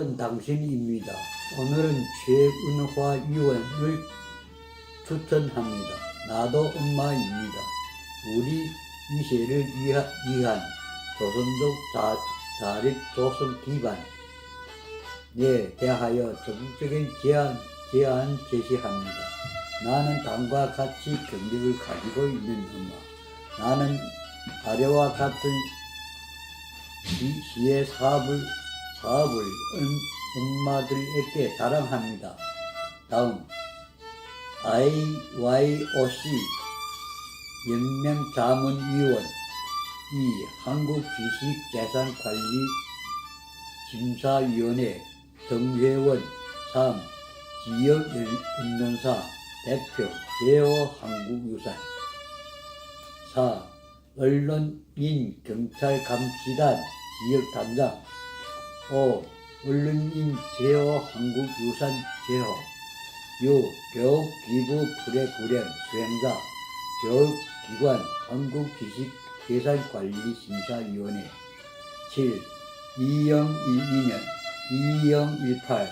찾던 당신입니다. 오늘은 최은화 의원을 추천합니다. 나도 엄마입니다. 우리 이세를 위하, 위한 조선족 자, 자립 조선 기반 에 대하여 적극적인 제안, 제안 제시합니다. 나는 당과 같이 경력을 가지고 있는 엄마. 나는 아래와 같은 시, 시의 사업을, 사업을 엄- 엄마들에게 자랑합니다. 다음, IYOC 연명자문위원 2. 한국주식재산관리 심사위원회 정회원 3. 지역언론사 대표 제호 한국유산 4. 언론인 경찰감시단 지역단장 5. 언론인 제호 한국 유산 제호 6. 교육 기부 프레그램 수행자 교육기관 한국지식재산관리심사위원회 7. 2012년 2018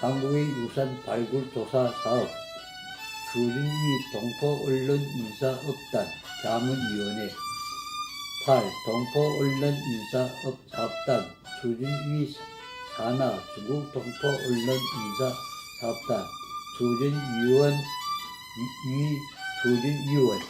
한국의 유산 발굴 조사 사업 추진위 동포 언론 인사업단 자문위원회 8. 동포 언론 인사 업 사업단 추진위 산하 중국 동포 언론 인사 사업단 추진위원 위, 위 추진위원